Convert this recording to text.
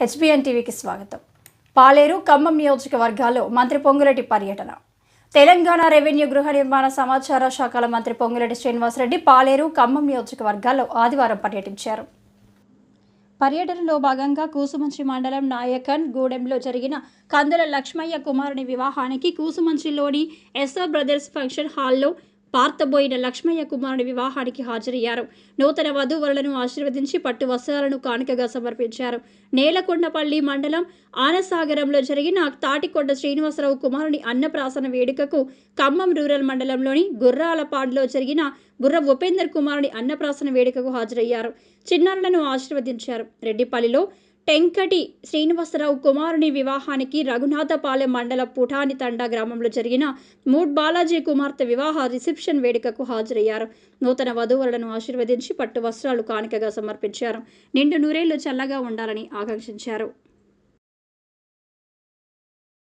HBN టీవీకి స్వాగతం. పాలేరు ఖమ్మం నియోజకవర్గాల్లో మంత్రి పొంగులెట్టి పర్యటన. తెలంగాణ రెవెన్యూ గృహ నిర్మాణ సమాచార శాఖల మంత్రి పొంగులెట్టి శ్రీనివాసరెడ్డి పాలేరు ఖమ్మం నియోజకవర్గాల్లో ఆదివారం పర్యటించారు. పర్యటనలో భాగంగా కూసుమంచి మండలం నాయకన్ గూడెంలో జరిగిన కందుల లక్ష్మయ్య కుమారుని వివాహానికి కూసుమంచిలోని ఎస్ఆర్ బ్రదర్స్ ఫంక్షన్ హాల్లో పార్తబోయిన లక్ష్మయ్య కుమారుని వివాహానికి హాజరయ్యారు. నూతన వధూవరులను ఆశీర్వదించి పట్టు వస్త్రాలను కానుకగా సమర్పించారు. నేలకొండపల్లి మండలం ఆనసాగరంలో జరిగిన తాటికొండ శ్రీనివాసరావు కుమారుని అన్నప్రాసన వేడుకకు ఖమ్మం రూరల్ మండలంలోని గుర్రాలపాడులో జరిగిన బుర్ర ఉపేందర్ కుమారుని అన్నప్రాసన వేడుకకు హాజరయ్యారు. చిన్నారులను ఆశీర్వదించారు. రెడ్డిపల్లిలో టెంకటి శ్రీనివాసరావు కుమారుని వివాహానికి రఘునాథపాలెం మండల పుఠాని తండా గ్రామంలో జరిగిన మూడ్ బాలాజీ కుమార్తె వివాహ రిసెప్షన్ వేడుకకు హాజరయ్యారు. నూతన వధువులను ఆశీర్వదించి పట్టు వస్త్రాలు కానుకగా సమర్పించారు. నిండు నూరేళ్ళు చల్లగా ఉండాలని ఆకాంక్షించారు.